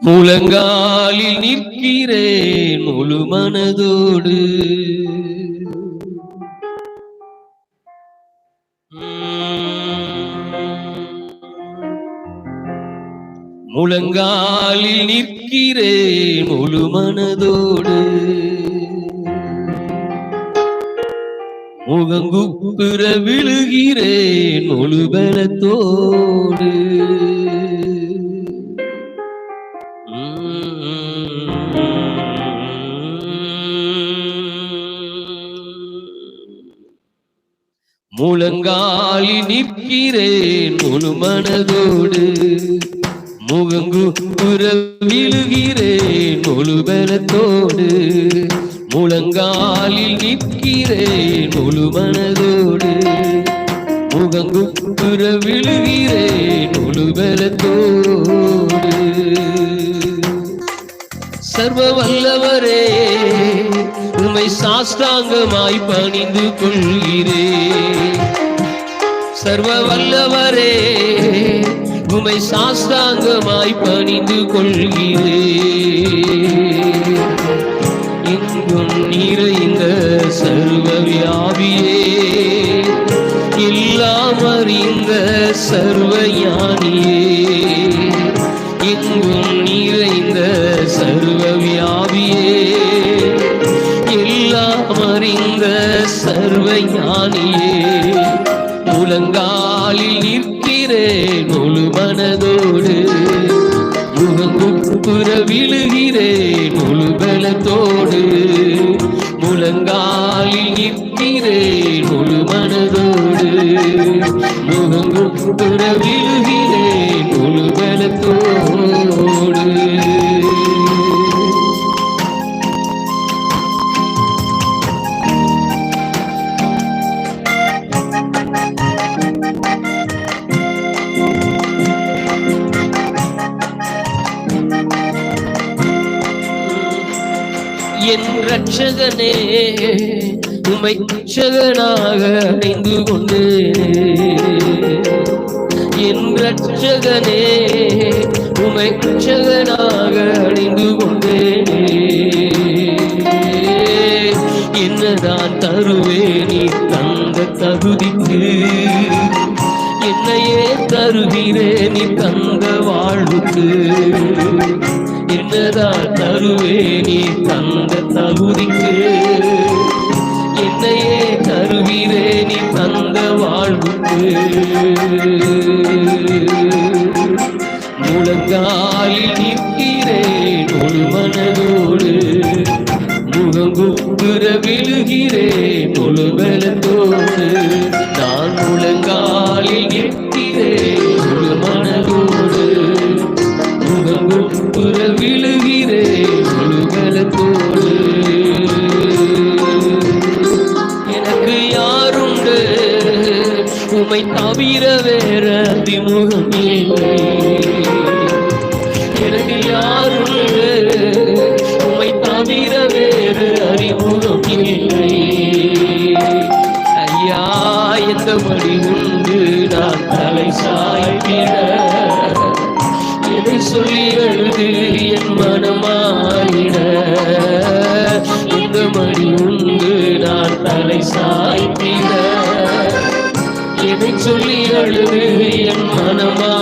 முழங்காலில் நிற்கிறேன் முழு மனதோடு. முழங்காலில் நிற்கிறேன் முழு மனதோடு. முகங்குப்புற விழுகிறேன் முழு பலத்தோடு. முழங்காலி நிற்கிறேன் முழு மனதோடு. முகங்கு விழுகிறேன் முழு பலத்தோடு முழங்காலில் நிற்கிறேன் முழு மனதோடு. முகங்கு விழுகிறேன் முழு பலத்தோடு சர்வ வல்லவரே உமை சாஷ்டாங்கமாய் பணிந்து கொள்கிறே. சர்வ வல்லவரே உமை சாஷ்டாங்கமாய் பணிந்து கொள்கிறே. எங்கும் நிறைந்த சர்வ வியாபியே எல்லாம் சர்வ யானியே எங்கும் நிறைந்த சர்வ வியாபியே எல்லாம் அறிந்த சர்வ ஞானியே. முழங்காலில் நிற்கிறேன் முழு மனதோடு. முகங்குப்புற விழுகிறேன் முழு பலத்தோடு. முழங்காலில் நிற்கிறேன் முழு மனதோடு. முகங்குப்புற விழு என் ரட்சகனே உமை ரட்சகனாக அணிந்து கொண்டு. என் ரட்சகனே உமை ரட்சகனாக அணிந்து கொண்டே. என்னதான் தருவே நீ தந்த தகுதிக்கு? என்னையே தருகிறேன் நீ தந்த வாழ்வுக்கு? என்னதான் தருவே நீ தந்த தகுதிக்கு? என்னையே தருகிறே நீ தந்த வாழ்வுக்கு. முழங்காலில் நிற்கிறேன் உள் மனதோடு. முகங்குப்புற விழுகிறேன் முழு அதிமுகம் எனக்கு யாரும் உமை தவிர வேறு அறிமுகம் இல்லை ஐயா எந்த மணி உண்டு நான் தலை சாய்ப்பிட எதை சொல்லி எழுது என் மனமாயிட எந்த மணி உண்டு நான் தலை சாய்ப்பிட எதை சொல்லி அழுது என் மனமா?